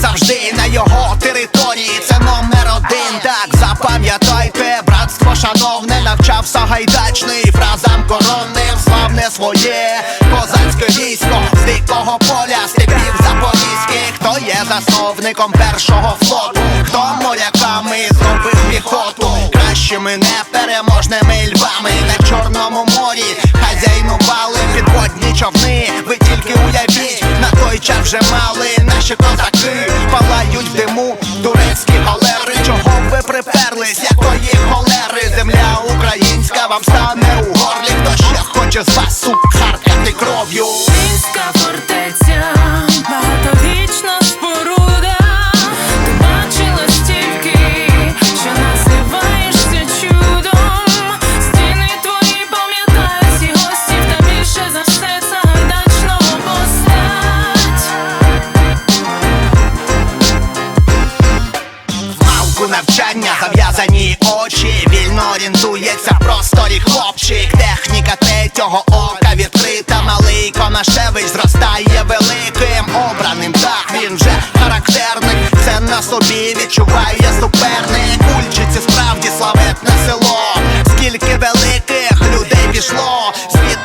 завжди на його території. Це номер один. Так запам'ятайте, братство шановне навчав Сагайдачний фразам коронним, славне своє козацьке військо з дикого поля, степів запорізьких. Хто є засновником першого флоту? Хто моряками зробив піхоту? Кращими непереможними львами на чорному морі хазяйнували підводні човни. Ви тільки уявіть, на той час вже мали наші козаки, палають в диму турецькі галери. Чого ви приперлись, якої холери? Земля українська вам стане у горлі. Хто ще хоче з вас суп харкати кров'ю? Малку навчання, зав'язані очі, вільно орієнтується в просторі хлопчик. Техніка третього ока відкрита, малий Конашевич зростає великим обраним. Так він вже характерник, це на собі відчуває суперник. Ульчиці справді славетне село. Скільки великих людей пішло,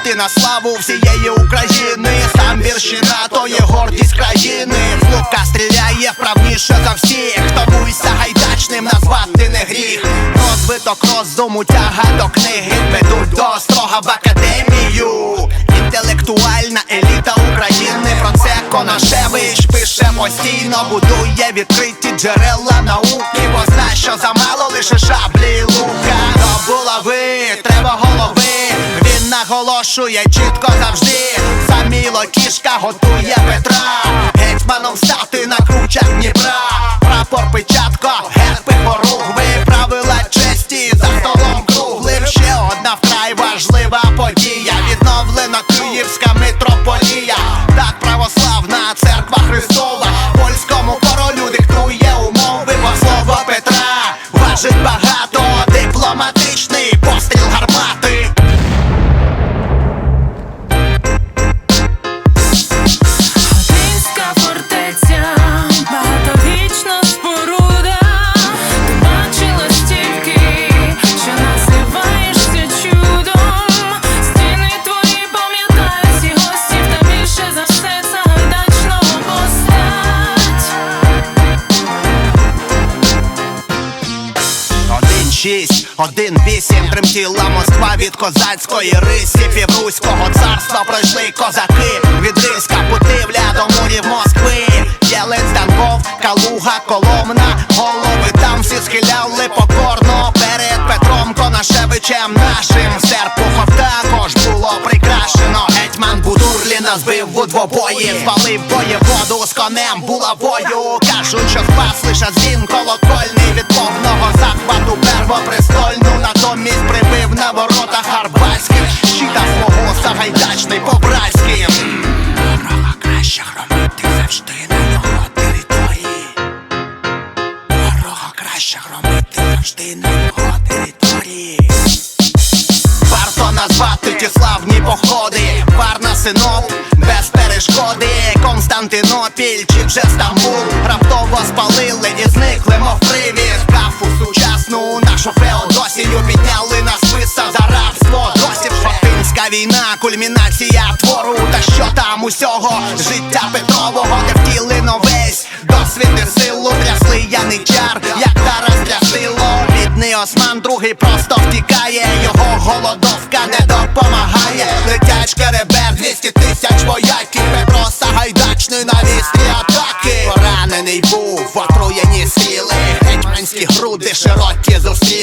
звідти на славу всієї України. Сам віршина, то є гордість країни. З лука стріляє вправніше за всіх. Тому й сагайдачним назвати не гріх. Розвиток розуму тяга до книги ведуть до острога в академію. Інтелектуальна еліта України. Про це Конашевич пише постійно, будує відкриті джерела науки. Бо зна, що замало лише шаблі лука. До булави, наголошує чітко завжди. Саміло кішка готує Петра. Гетьманом стати на кручах Дніпра. Прапор печатко, герби шість, один вісім, тремтіла Москва від козацької рисі, Півруського царства пройшли козаки. Від Риська Путивля до мурів Москви. Єлець, Данков, Калуга, Коломна, голови там всі схиляли покорно. Перед Петром Конашевичем нашим. Серпухов також було прикрашено. Гетьман Будурліна збив у двобої, спалив воєводу з конем. Булавою. Кажуть, що спас лише дзвін колокольний первопрестольну. Натомість прибив на воротах Арбатських щита свого Сагайдачний по-братськи. Ворога краще громити завжди на його території. Ворога краще громити завжди на його території. Варто назвати ті славні походи, Варна синов без перешкоди, Константинопіль чи вже Стамбул раптово спалили і кульмінація твору. Та що там усього життя Петрового не втілено весь досвід і силу трясли яничар, як Тарас трясило. Бідний Осман, другий просто втікає, його голодовка не допомагає. Летять шкеребер, 200 тисяч вояків, Петро Сагайдачний на вістрі атаки. Поранений був, отруєні стріли, гетьманські груди широкі зустріли.